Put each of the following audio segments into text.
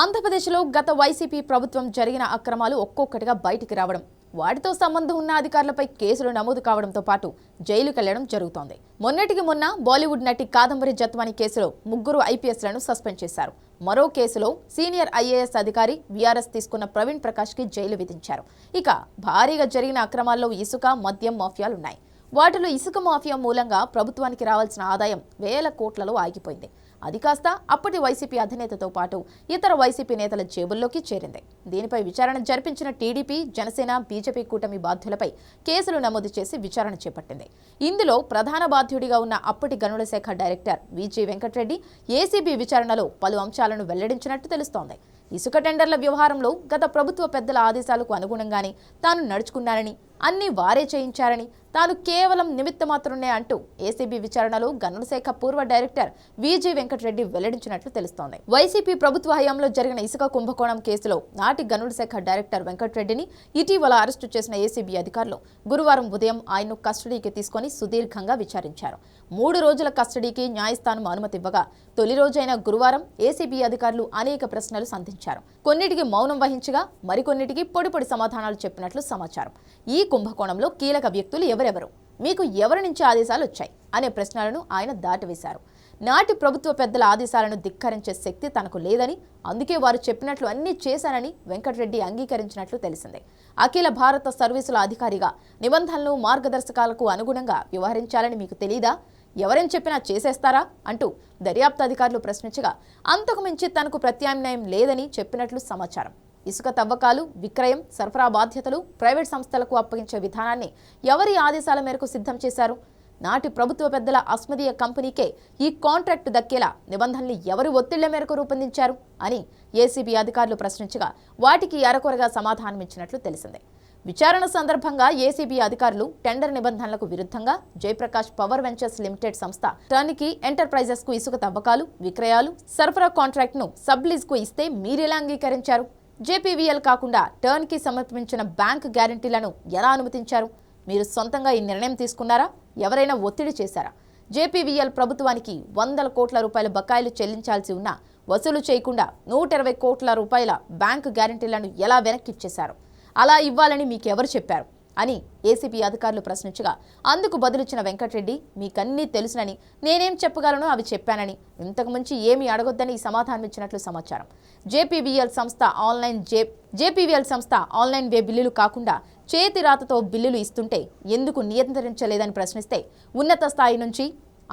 ఆంధ్రప్రదేశ్లో గత వైసీపీ ప్రభుత్వం జరిగిన అక్రమాలు ఒక్కొక్కటిగా బయటికి రావడం వాటితో సంబంధం ఉన్న అధికారులపై కేసులు నమోదు కావడంతో పాటు జైలుకెళ్ళడం జరుగుతోంది. మొన్నటికి మొన్న బాలీవుడ్ నటి కాదంబరి జత్వాని కేసులో ముగ్గురు ఐపీఎస్లను సస్పెండ్ చేశారు. మరో కేసులో సీనియర్ ఐఏఎస్ అధికారి వీఆర్ఎస్ తీసుకున్న ప్రవీణ్ ప్రకాష్కి జైలు విధించారు. ఇక భారీగా జరిగిన అక్రమాల్లో ఇసుక మద్యం మాఫియాలున్నాయి వాటిలో ఇసుక మాఫియా మూలంగా ప్రభుత్వానికి రావాల్సిన ఆదాయం వేల కోట్లలో ఆగిపోయింది. అది కాస్త అప్పటి వైసీపీ అధినేతతో పాటు ఇతర వైసీపీ నేతల జేబుల్లోకి చేరింది. దీనిపై విచారణ జరిపించిన టీడీపీ జనసేన బీజేపీ కూటమి బాధ్యులపై కేసులు నమోదు చేసి విచారణ చేపట్టింది. ఇందులో ప్రధాన బాధ్యుడిగా ఉన్న అప్పటి గనుల శాఖ డైరెక్టర్ విజి వెంకటరెడ్డి ఏసీబీ విచారణలో పలు అంశాలను వెల్లడించినట్టు తెలుస్తోంది. ఇసుక టెండర్ల వ్యవహారంలో గత ప్రభుత్వ పెద్దల ఆదేశాలకు అనుగుణంగానే తాను నడుచుకున్నానని అన్ని వారే చేయించారని తాను కేవలం నిమిత్త మాత్రమే అంటూ ఏసీబీ విచారణలో గనుల శాఖ పూర్వ డైరెక్టర్ విజే వెంకటరెడ్డి వెల్లడించినట్లు తెలుస్తోంది. వైసీపీ ప్రభుత్వ హయాంలో జరిగిన ఇసుక కుంభకోణం కేసులో నాటి గనుల శాఖ డైరెక్టర్ వెంకటరెడ్డిని ఇటీవల అరెస్టు చేసిన ఏసీబీ అధికారులు గురువారం ఉదయం ఆయన్ను కస్టడీకి తీసుకొని సుదీర్ఘంగా విచారించారు. మూడు రోజుల కస్టడీకి న్యాయస్థానం అనుమతివ్వగా తొలి రోజైన గురువారం ఏసీబీ అధికారులు అనేక ప్రశ్నలు సంధించారు. కొన్నిటికి మౌనం వహించగా మరికొన్నిటికి పొడిపొడి సమాధానాలు చెప్పినట్లు సమాచారం. ఈ కుంభకోణంలో కీలక వ్యక్తులు ఎవరెవరు? మీకు ఎవరి నుంచి ఆదేశాలు వచ్చాయి? అనే ప్రశ్నలను ఆయన దాటివేశారు. నాటి ప్రభుత్వ పెద్దల ఆదేశాలను ధిక్కరించే శక్తి తనకు లేదని అందుకే వారు చెప్పినట్లు అన్నీ చేశానని వెంకటరెడ్డి అంగీకరించినట్లు తెలిసిందే. అఖిల భారత సర్వీసుల అధికారిగా నిబంధనలు మార్గదర్శకాలకు అనుగుణంగా వ్యవహరించాలని మీకు తెలీదా? ఎవరేం చెప్పినా చేసేస్తారా? అంటూ దర్యాప్తు అధికారులు ప్రశ్నించగా అంతకు మించి తనకు ప్రత్యామ్నాయం లేదని చెప్పినట్లు సమాచారం. ఇసుక తవ్వకాలు విక్రయం సరఫరా బాధ్యతలు ప్రైవేట్ సంస్థలకు అప్పగించే విధానాన్ని ఎవరి ఆదేశాల మేరకు సిద్ధం చేశారు? నాటి ప్రభుత్వ పెద్దల అస్మదీయ కంపెనీకే ఈ కాంట్రాక్ట్ దక్కేలా నిబంధనలు ఎవరు ఒత్తిళ్ళ మేరకు రూపొందించారు అని ఏసీబీ అధికారులు ప్రశ్నించగా వాటికి అరకొరగా సమాధానమిచ్చినట్లు తెలిసిందే. విచారణ సందర్భంగా ఏసీబీ అధికారులు టెండర్ నిబంధనలకు విరుద్ధంగా జయప్రకాష్ పవర్ వెంచర్స్ లిమిటెడ్ సంస్థ టర్నికి ఎంటర్ప్రైజెస్కు ఇసుక తవ్వకాలు విక్రయాలు సరఫరా కాంట్రాక్ట్ను సబ్ లీజ్కు ఇస్తే మీరెలా అంగీకరించారు? జేపీవీఎల్ కాకుండా టర్న్కి సమర్పించిన బ్యాంక్ గ్యారంటీలను ఎలా అనుమతించారు? మీరు సొంతంగా ఈ నిర్ణయం తీసుకున్నారా? ఎవరైనా ఒత్తిడి చేశారా? జేపీవీఎల్ ప్రభుత్వానికి వందల కోట్ల రూపాయల బకాయిలు చెల్లించాల్సి ఉన్నా వసూలు చేయకుండా నూట ఇరవై కోట్ల రూపాయల బ్యాంకు గ్యారంటీలను ఎలా వెనక్కిచ్చేశారు? అలా ఇవ్వాలని మీకెవరు చెప్పారు? అని ఏసీపీ అధికారులు ప్రశ్నించగా అందుకు బదులిచ్చిన వెంకటరెడ్డి మీకన్నీ తెలుసునని నేనేం చెప్పగలను? అవి చెప్పానని ఇంతకుముంచి ఏమీ అడగొద్దని సమాధానం ఇచ్చినట్లు సమాచారం. జేపీవీఎల్ సంస్థ ఆన్లైన్ జే జేపీవీఎల్ సంస్థ ఆన్లైన్ వే బిల్లులు కాకుండా చేతి రాతతో బిల్లులు ఇస్తుంటే ఎందుకు నియంత్రించలేదని ప్రశ్నిస్తే ఉన్నత స్థాయి నుంచి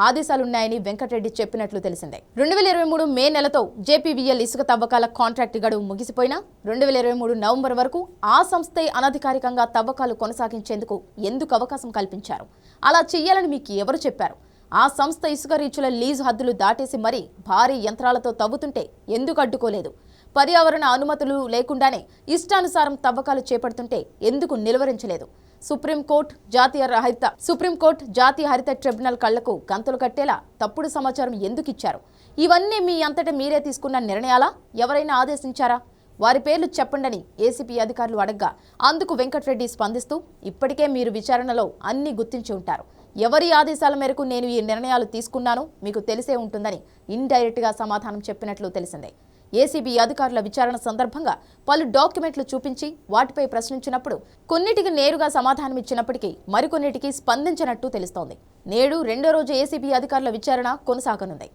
ఆదేశాలున్నాయని వెంకటరెడ్డి చెప్పినట్లు తెలిసిందే. రెండు వేల ఇరవై మూడు మే నెలతో జేపీవీఎల్ ఇసుక తవ్వకాల కాంట్రాక్ట్ గడువు ముగిసిపోయినా రెండు వేల ఇరవై మూడు నవంబర్ వరకు ఆ సంస్థే అనధికారికంగా తవ్వకాలు కొనసాగించేందుకు ఎందుకు అవకాశం కల్పించారు? అలా చెయ్యాలని మీకు ఎవరు చెప్పారు? ఆ సంస్థ ఇసుక రీచుల లీజు హద్దులు దాటేసి మరీ భారీ యంత్రాలతో తవ్వుతుంటే ఎందుకు అడ్డుకోలేదు? పర్యావరణ అనుమతులు లేకుండానే ఇష్టానుసారం తవ్వకాలు చేపడుతుంటే ఎందుకు నిలువరించలేదు? సుప్రీంకోర్టు జాతీయ హరిత సుప్రీంకోర్టు జాతీయ హరిత ట్రిబ్యునల్ కళ్ళకు గంతులు కట్టేలా తప్పుడు సమాచారం ఎందుకు ఇచ్చారు? ఇవన్నీ మీ అంతటా మీరే తీసుకున్న నిర్ణయాలా? ఎవరైనా ఆదేశించారా? వారి పేర్లు చెప్పండని ఏసీపీ అధికారులు అడగ్గా అందుకు వెంకటరెడ్డి స్పందిస్తూ ఇప్పటికే మీరు విచారణలో అన్ని గుర్తించి ఉంటారు. ఎవరి ఆదేశాల మేరకు నేను ఈ నిర్ణయాలు తీసుకున్నానో మీకు తెలిసే ఉంటుందని ఇండైరెక్ట్గా సమాధానం చెప్పినట్లు తెలిసిందే. ఏసీబీ అధికారుల విచారణ సందర్భంగా పలు డాక్యుమెంట్లు చూపించి వాటిపై ప్రశ్నించినప్పుడు కొన్నిటికి నేరుగా సమాధానం ఇచ్చినప్పటికీ మరికొన్నిటికి స్పందించినట్టు తెలుస్తోంది. నేడు రెండో రోజు ఏసీబీ అధికారుల విచారణ కొనసాగనుంది.